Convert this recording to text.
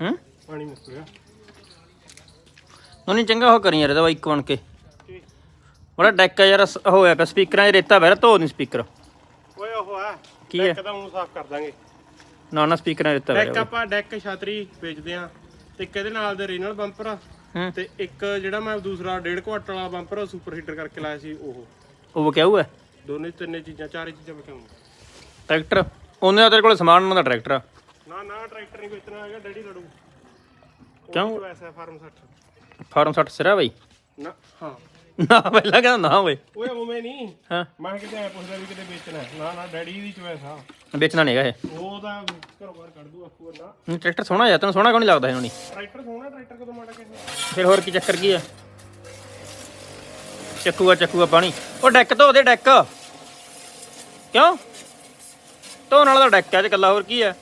ਹੂੰ? ਪਾਣੀ ਮੁੱਕ ਗਿਆ। ਉਹਨੇ ਚੰਗਾ ਹੋ ਕਰੀ ਯਾਰ ਇਹਦਾ ਬਾਈ ਇੱਕ ਬਣ ਕੇ। ਬੜਾ ਡੈਕ ਆ ਯਾਰ ਸ- ਹੋਇਆ ਪਿਆ ਸਪੀਕਰਾਂ 'ਚ ਰੇਤਾ ਬਹਿਰਾ ਧੋ ਨਹੀਂ ਸਪੀਕਰ। ਓਏ ਉਹ ਆ ਕੀ ਹੈ? ਡੈਕ ਹੁਣ ਸਾਫ਼ ਕਰ ਦਾਂਗੇ। ਨਾ ਨਾ ਸਪੀਕਰਾਂ 'ਚ ਰੇਤਾ ਡੈਕ ਬਹਿਰਾ ਆਪਾਂ ਡੈਕ ਛਤਰੀ ਵੇਚਦੇ ਆ ਤੇ ਇੱਕ ਇਹਦੇ ਨਾਲ ਦੇ ਰੀਨਲ ਬੰਪਰ ਆ ਹੂੰ। ਤੇ ਇੱਕ ਜਿਹੜਾ ਮੈਂ ਦੂਸਰਾ 1.5 ਕੁਆਟਰ ਵਾਲਾ ਬੰਪਰ ਸੁਪਰ ਹੀਟਰ ਕਰਕੇ ਲਾਇਆ ਸੀ ਉਹ। ਉਹ ਕਿਹਾ ਹੋਇਆ ਦੋਨੇ ਤਿੰਨੇ ਚੀਜ਼ਾਂ ਚਾਰੇ ਚੀਜ਼ਾਂ ਵਿਕਾਉਂਗਾ ਟਰੈਕਟਰ? ਉਹਨੇ ਦਾ ਤੇਰੇ ਕੋਲ ਸਮਾਨ ਉਹਨਾਂ ਦਾ ਟਰੈਕਟਰ ਆ। ਨਾ ਨਾ ਟਰੈਕਟਰ ਨਹੀਂ ਵੇਚਣਾ ਹੈਗਾ ਡੈਡੀ ਲੜੂ। ਕਿਉਂ? ਐਸਾ ਫਾਰਮ 60 ਫਾਰਮ 60 ਸਿਰਾ ਬਾਈ? ਨਾ। ਹਾਂ। ਨਾ ਪਹਿਲਾਂ ਕਹਿੰਦਾ ਨਾ ਹੋਵੇ। ਓਏ ਉਵੇਂ ਨਹੀਂ। ਹਾਂ। ਮੈਂ ਕਿਤੇ ਐ ਪੁੱਛਦਾ ਵੀ ਕਿਤੇ ਵੇਚਣਾ ਹੈ। ਨਾ ਨਾ ਡੈਡੀ ਦੀ ਚੋਇਸ ਆ ਵੇਚਣਾ ਨਹੀਂਗਾ ਇਹ। ਉਹ ਤਾਂ ਘਰੋਂ ਬਾਹਰ ਕੱਢ ਦੂ ਆਖੂ ਨਾ ਨਹੀਂ, ਟਰੈਕਟਰ ਸੋਹਣਾ ਜਾਂ ਤੈਨੂੰ ਸੋਹਣਾ ਕਿਉਂ ਨਹੀਂ ਲੱਗਦਾ ਇਹਨਾਂ ਨਹੀਂ ਟਰੈਕਟਰ ਸੋਹਣਾ ਟਰੈਕਟਰ ਕਦੋਂ ਮਾੜਾ ਕਿਸੇ ਫਿਰ ਹੋਰ ਕੀ ਚੱਕਰ ਕੀ ਆ? ਚੱਕੂਗਾ ਚੱਕੂਗਾ ਪਾਣੀ। ਉਹ ਡੈਕ ਧੋ ਦੇ ਡੈਕ। ਕਿਉਂ? ਧੋਣ ਵਾਲਾ ਤਾਂ ਡੈਕ ਆ ਜੇ ਕੱਲਾ ਹੋਰ ਕੀ ਆ?